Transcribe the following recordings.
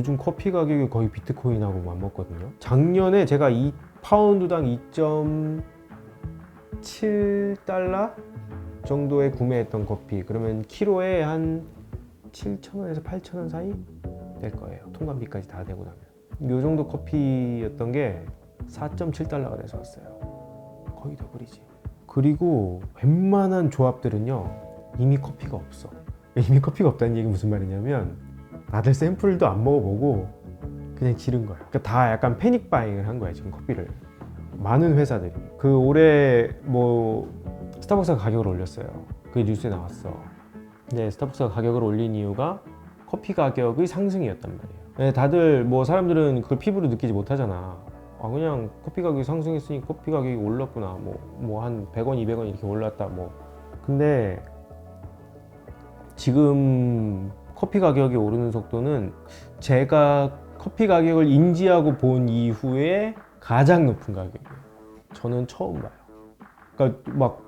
요즘 커피 가격이 거의 비트코인하고 맞먹거든요. 작년에 제가 이 파운드당 2.7달러 정도에 구매했던 커피 그러면 키로에 한 7,000원에서 8,000원 사이 될 거예요. 통관비까지 다 되고 나면. 요 정도 커피였던 게 4.7달러가 돼서 왔어요. 거의 더블이지. 그리고 웬만한 조합들은요 이미 커피가 없어. 이미 커피가 없다는 얘기 무슨 말이냐면 다들 샘플도 안 먹어보고 그냥 지른 거야. 그러니까 다 약간 패닉 바잉을 한 거야 지금 커피를. 많은 회사들이 그 올해 뭐 스타벅스가 가격을 올렸어요. 그게 뉴스에 나왔어. 근데 스타벅스가 가격을 올린 이유가 커피 가격의 상승이었단 말이에요. 네, 다들 뭐 사람들은 그걸 피부로 느끼지 못하잖아. 아 그냥 커피 가격이 상승했으니 커피 가격이 올랐구나. 뭐 뭐 한 100원, 200원 이렇게 올랐다. 뭐 근데 지금 커피 가격이 오르는 속도는 제가 커피 가격을 인지하고 본 이후에 가장 높은 가격이에요. 저는 처음 봐요. 그러니까 막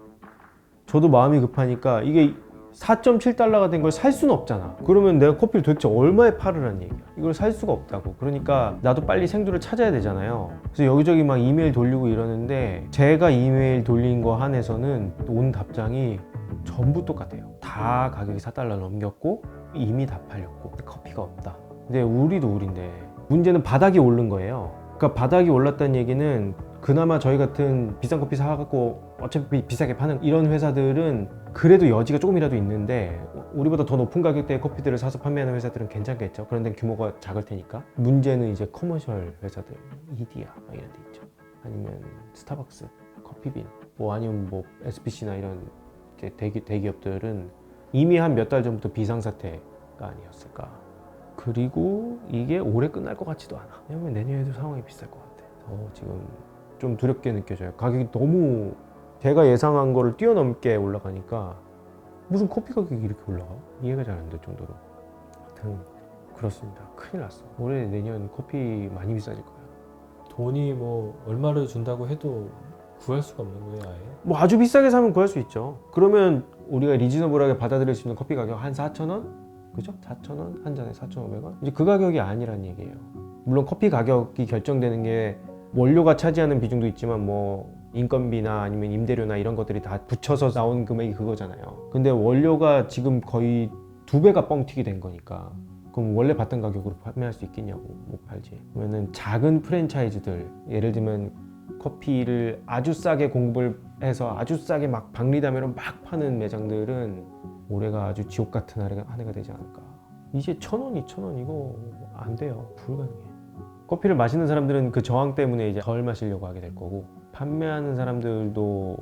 저도 마음이 급하니까 이게 4.7달러가 된 걸 살 수는 없잖아. 그러면 내가 커피를 도대체 얼마에 팔으라는 얘기야. 이걸 살 수가 없다고. 그러니까 나도 빨리 생두를 찾아야 되잖아요. 그래서 여기저기 막 이메일 돌리고 이러는데 제가 이메일 돌린 거 한에서는 온 답장이 전부 똑같아요. 다 가격이 4달러 넘겼고 이미 다 팔렸고 커피가 없다. 근데 우리도 우리인데 문제는 바닥이 오른 거예요. 그러니까 바닥이 올랐다는 얘기는 그나마 저희 같은 비싼 커피 사갖고 어차피 비싸게 파는 이런 회사들은 그래도 여지가 조금이라도 있는데 우리보다 더 높은 가격대의 커피들을 사서 판매하는 회사들은 괜찮겠죠. 그런데 규모가 작을 테니까. 문제는 이제 커머셜 회사들, 이디야 이런 데 있죠. 아니면 스타벅스, 커피빈, 뭐 아니면 뭐 SPC나 이런 대기, 대기업들은 이미 한 몇 달 전부터 비상사태가 아니었을까. 그리고 이게 올해 끝날 것 같지도 않아. 왜냐면 내년에도 상황이 비쌀 것 같아. 어, 지금 좀 두렵게 느껴져요. 가격이 너무 제가 예상한 거를 뛰어넘게 올라가니까 무슨 커피 가격이 이렇게 올라가? 이해가 잘 안 될 정도로. 하여튼 그렇습니다. 큰일 났어. 올해 내년 커피 많이 비싸질 거야. 돈이 뭐 얼마를 준다고 해도 구할 수가 없는 거예요 아예 뭐 아주 비싸게 사면 구할 수 있죠. 그러면 우리가 리즈너블하게 받아들일 수 있는 커피 가격 한 4,000원? 그죠? 4,000원? 한 잔에 4,500원? 이제 그 가격이 아니란 얘기예요. 물론 커피 가격이 결정되는 게 원료가 차지하는 비중도 있지만 뭐 인건비나 아니면 임대료나 이런 것들이 다 붙여서 나온 금액이 그거잖아요. 근데 원료가 지금 거의 두 배가 뻥튀기 된 거니까 그럼 원래 받던 가격으로 판매할 수 있겠냐고 못 팔지. 그러면은 작은 프랜차이즈들 예를 들면 커피를 아주 싸게 공급을 해서 아주 싸게 막 박리담회로 막 파는 매장들은 올해가 아주 지옥 같은 한 해가, 되지 않을까. 이제 천 원, 이 천 원 이거 안 돼요. 불가능해. 커피를 마시는 사람들은 그 저항 때문에 이제 덜 마시려고 하게 될 거고 판매하는 사람들도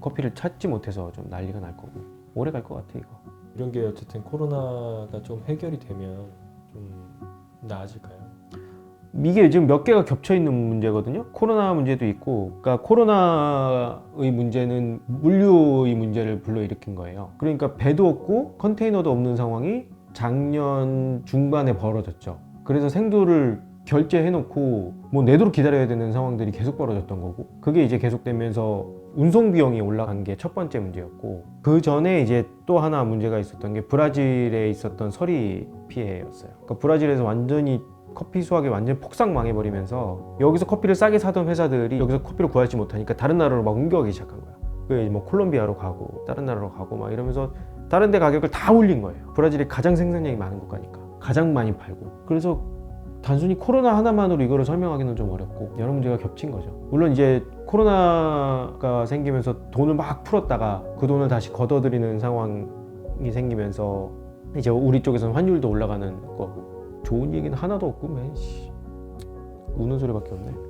커피를 찾지 못해서 좀 난리가 날 거고 오래 갈 것 같아 이거. 이런 게 어쨌든 코로나가 좀 해결이 되면 좀 나아질까요? 이게 지금 몇 개가 겹쳐 있는 문제거든요. 코로나 문제도 있고, 그러니까 코로나의 문제는 물류의 문제를 불러일으킨 거예요. 그러니까 배도 없고 컨테이너도 없는 상황이 작년 중반에 벌어졌죠. 그래서 생두를 결제해놓고 뭐 내도록 기다려야 되는 상황들이 계속 벌어졌던 거고, 그게 이제 계속되면서 운송 비용이 올라간 게 첫 번째 문제였고, 그 전에 이제 또 하나 문제가 있었던 게 브라질에 있었던 서리 피해였어요. 그러니까 브라질에서 완전히 커피 수확이 완전 폭삭 망해버리면서 여기서 커피를 싸게 사던 회사들이 여기서 커피를 구하지 못하니까 다른 나라로 막 옮겨가기 시작한 거야. 그게 뭐 콜롬비아로 가고 다른 나라로 가고 막 이러면서 다른 데 가격을 다 올린 거예요. 브라질이 가장 생산량이 많은 국가니까 가장 많이 팔고 그래서 단순히 코로나 하나만으로 이거를 설명하기는 좀 어렵고 여러 문제가 겹친 거죠. 물론 이제 코로나가 생기면서 돈을 막 풀었다가 그 돈을 다시 걷어들이는 상황이 생기면서 이제 우리 쪽에서는 환율도 올라가는 거고 좋은 얘기는 하나도 없고 맨 씨, 우는 소리밖에 없네.